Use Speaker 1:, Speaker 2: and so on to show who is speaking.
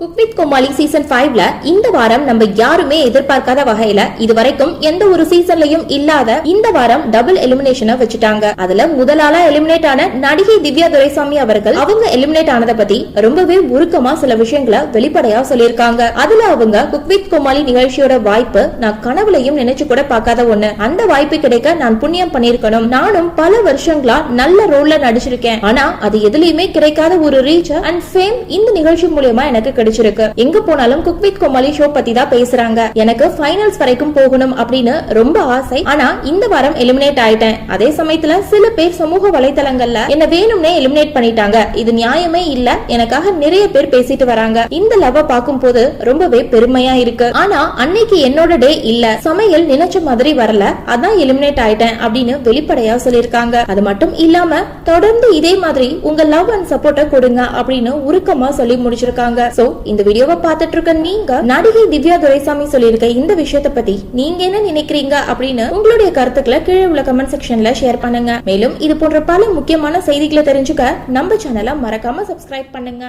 Speaker 1: Cook with Comali season ஃபைவ்ல இந்த வாரம் நம்ம யாருமே எதிர்பார்க்காத வகையில இதுவரைக்கும் எந்த ஒரு சீசன்லயும் இல்லாத இந்த வாரம் டபுள் எலிமினேஷனை வச்சுட்டாங்க. அதுல முதலாளா எலிமினேட் ஆன நடிகை திவ்யா துரைசாமி அவர்கள் அவங்க எலிமினேட் ஆனதை பத்தி ரொம்பவே உருக்கமா சில விஷயங்களை வெளிப்படையா சொல்லியிருக்காங்க. அதுல அவங்க குக் வித் கோமாளி நிகழ்ச்சியோட வாய்ப்பு நான் கனவுலையும் நினைச்சு கூட பார்க்காத ஒண்ணு. அந்த வாய்ப்பு கிடைக்க நான் புண்ணியம் பண்ணிருக்கணும் நானும் பல வருஷங்களா நல்ல ரோல்ல நடிச்சிருக்கேன். ஆனா அது எதுலயுமே கிடைக்காத ஒரு ரீச் அண்ட் ஃபேம் இந்த நிகழ்ச்சி மூலியமா எனக்கு கிடைச்சிருக்கு எங்க போனாலும் குக் வித் கோமாளி ஷோ பத்தி தான் பேசுறாங்க. எனக்கு ஃபைனல்ஸ் வரைக்கும் போகணும் அப்படின்னு ரொம்ப ஆசை. ஆனா இந்த வாரம் எலிமினேட் ஆயிட்டேன். அதே சமயத்துல சில பேர் சமூக வலைதளங்கள்ல என்ன வேணும்னே எலிமினேட் பண்ணிட்டாங்க. இது நியாயமே இல்ல. எனக்காக நிறைய பேர் பேசிட்டு வராங்க. இந்த லவ் பார்க்கும் போது ரொம்பவே பெருமையா இருக்கு. ஆனா அன்னைக்கு என்னோட டே இல்ல. சமையல் நினைச்ச மாதிரி வரல. அதான் எலிமினேட் ஆயிட்டேன் அப்படின்னு வெளிப்படையா சொல்லிருக்காங்க அது மட்டும் இல்லாம தொடர்ந்து இதே மாதிரி உங்க லவ் அண்ட் சப்போர்ட்டை கொடுங்க அப்படின்னு உருக்கமா சொல்லி முடிச்சிருக்காங்க. சோ இந்த வீடியோவை பார்த்துட்டு இருக்க நீங்க நடிகை திவ்யா துரைசாமி சொல்லியிருக்க இந்த விஷயத்தை பத்தி நீங்க என்ன நினைக்கிறீங்க அப்படின்னு உங்களுடைய கருத்துக்களை கீழே உள்ள கமெண்ட் செக்ஷன்ல ஷேர் பண்ணுங்க. மேலும் இது போன்ற பல முக்கியமான செய்திகளை தெரிஞ்சுக்க நம்ம சேனலை மறக்காம சப்ஸ்கிரைப் பண்ணுங்க.